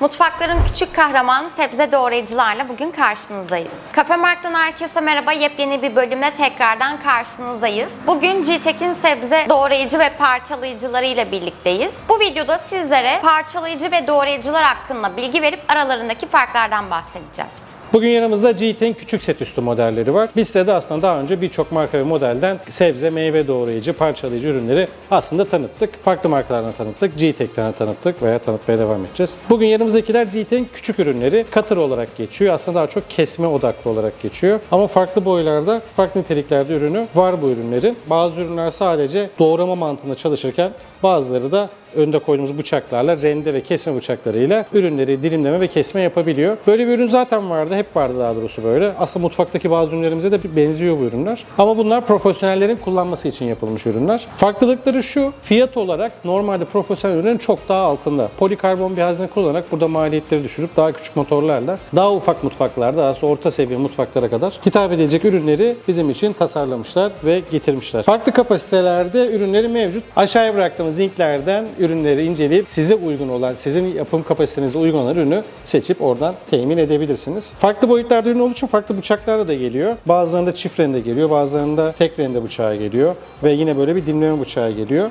Mutfakların küçük kahramanı sebze doğrayıcılarla bugün karşınızdayız. Kafe Mark'tan herkese merhaba. Yepyeni bir bölümle tekrardan karşınızdayız. Bugün G-Tech'in sebze doğrayıcı ve parçalayıcıları ile birlikteyiz. Bu videoda sizlere parçalayıcı ve doğrayıcılar hakkında bilgi verip aralarındaki farklardan bahsedeceğiz. Bugün yanımızda GT'nin küçük set üstü modelleri var. Biz size de aslında daha önce birçok marka ve modelden sebze, meyve doğrayıcı, parçalayıcı ürünleri aslında tanıttık. Farklı markalardan tanıttık. GT'den tanıttık veya tanıtmaya devam edeceğiz. Bugün yanımızdakiler GT'nin küçük ürünleri. Cutter olarak geçiyor. Aslında daha çok kesme odaklı olarak geçiyor. Ama farklı boylarda, farklı niteliklerde ürünü var bu ürünlerin. Bazı ürünler sadece doğrama mantığında çalışırken bazıları da önde koyduğumuz bıçaklarla rende ve kesme bıçaklarıyla ürünleri dilimleme ve kesme yapabiliyor. Böyle bir ürün zaten vardı. Hep vardı daha doğrusu böyle. Aslında mutfaktaki bazı ürünlerimize de benziyor bu ürünler. Ama bunlar profesyonellerin kullanması için yapılmış ürünler. Farklılıkları şu. Fiyat olarak normalde profesyonel ürünlerin çok daha altında. Polikarbon bir hazne kullanarak burada maliyetleri düşürüp daha küçük motorlarla daha ufak mutfaklarda, sonra orta seviye mutfaklara kadar hitap edilecek ürünleri bizim için tasarlamışlar ve getirmişler. Farklı kapasitelerde ürünleri mevcut. Aşağıya bıraktığımız linklerden ürünleri inceleyip size uygun olan, sizin yapım kapasitenize uygun olan ürünü seçip oradan temin edebilirsiniz. Farklı boyutlarda ürün olduğu için farklı bıçaklarla da geliyor. Bazılarında çift rende geliyor, bazılarında tek rende bıçağı geliyor ve yine böyle bir dinleme bıçağı geliyor.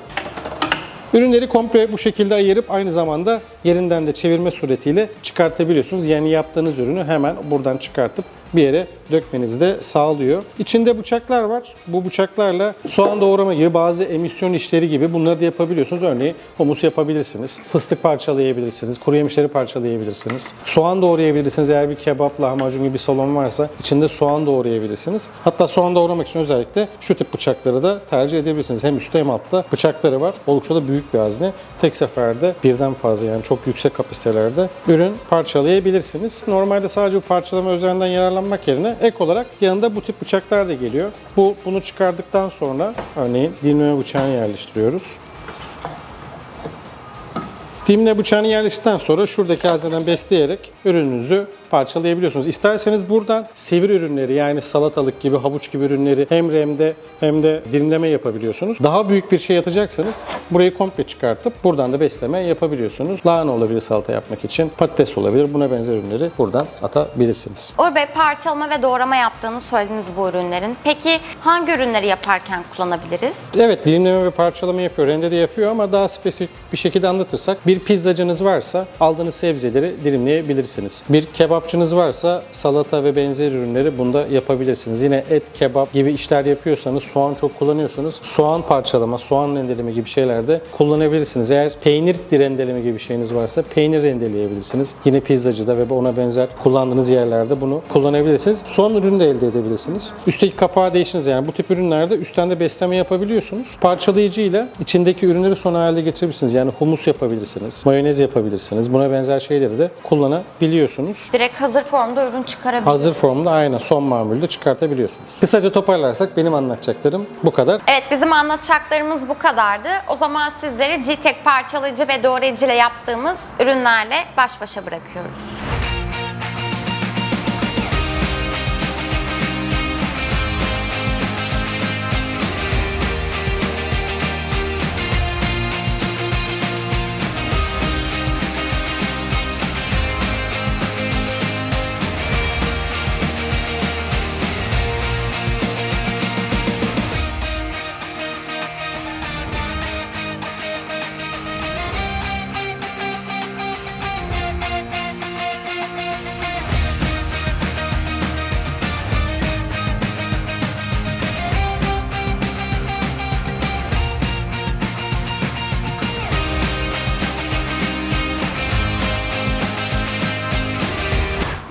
Ürünleri komple bu şekilde ayırıp aynı zamanda yerinden de çevirme suretiyle çıkartabiliyorsunuz. Yani yaptığınız ürünü hemen buradan çıkartıp bir yere dökmenizi de sağlıyor. İçinde bıçaklar var. Bu bıçaklarla soğan doğrama gibi bazı emisyon işleri gibi bunları da yapabiliyorsunuz. Örneğin humus yapabilirsiniz. Fıstık parçalayabilirsiniz. Kuru yemişleri parçalayabilirsiniz. Soğan doğrayabilirsiniz. Eğer bir kebap, lahmacun gibi bir salon varsa içinde soğan doğrayabilirsiniz. Hatta soğan doğramak için özellikle şu tip bıçakları da tercih edebilirsiniz. Hem üstte hem altta bıçakları var. Oldukça da büyük bir hazne. Tek seferde birden fazla yani çok yüksek kapasitelerde ürün parçalayabilirsiniz. Normalde sadece bu parçalama özelliğinden yararlanmak yerine ek olarak yanında bu tip bıçaklar da geliyor. Bu bunu çıkardıktan sonra örneğin dilimleme bıçağını yerleştiriyoruz. Dilimle bıçağını yerleştirdikten sonra şuradaki hazneden besleyerek ürününüzü parçalayabiliyorsunuz. İsterseniz buradan sivri ürünleri yani salatalık gibi, havuç gibi ürünleri hem remde hem de dilimleme yapabiliyorsunuz. Daha büyük bir şey yatacaksanız burayı komple çıkartıp buradan da besleme yapabiliyorsunuz. Lahana olabilir salata yapmak için, patates olabilir. Buna benzer ürünleri buradan atabilirsiniz. Uğur Bey parçalama ve doğrama yaptığını söylediniz bu ürünlerin. Peki hangi ürünleri yaparken kullanabiliriz? Evet dilimleme ve parçalama yapıyor, rende de yapıyor ama daha spesifik bir şekilde anlatırsak bir pizzacınız varsa aldığınız sebzeleri dilimleyebilirsiniz. Bir kebapçınız varsa salata ve benzer ürünleri bunda yapabilirsiniz. Yine et, kebap gibi işler yapıyorsanız, soğan çok kullanıyorsanız soğan parçalama, soğan rendeleme gibi şeylerde kullanabilirsiniz. Eğer peynir rendeleme gibi bir şeyiniz varsa peynir rendeleyebilirsiniz. Yine pizzacıda ve ona benzer kullandığınız yerlerde bunu kullanabilirsiniz. Son ürünü de elde edebilirsiniz. Üstteki kapağı değişiniz yani bu tip ürünlerde üstten de besleme yapabiliyorsunuz. Parçalayıcı ile içindeki ürünleri son hale getirebilirsiniz. Yani humus yapabilirsiniz, mayonez yapabilirsiniz. Buna benzer şeyleri de kullanabiliyorsunuz. Direkt hazır formda ürün çıkarabiliriz. Hazır formda aynen son mamulde çıkartabiliyorsunuz. Kısaca toparlarsak benim anlatacaklarım bu kadar. Evet bizim anlatacaklarımız bu kadardı. O zaman sizleri G-Tech parçalayıcı ve doğrayıcı ile yaptığımız ürünlerle baş başa bırakıyoruz.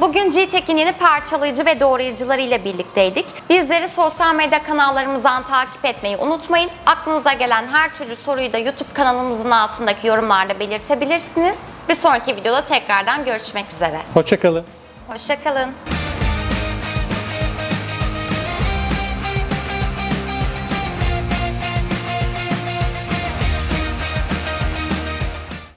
Bugün G-Tech'in yeni parçalayıcı ve doğrayıcıları ile birlikteydik. Bizleri sosyal medya kanallarımızdan takip etmeyi unutmayın. Aklınıza gelen her türlü soruyu da YouTube kanalımızın altındaki yorumlarda belirtebilirsiniz. Bir sonraki videoda tekrardan görüşmek üzere. Hoşçakalın. Hoşçakalın.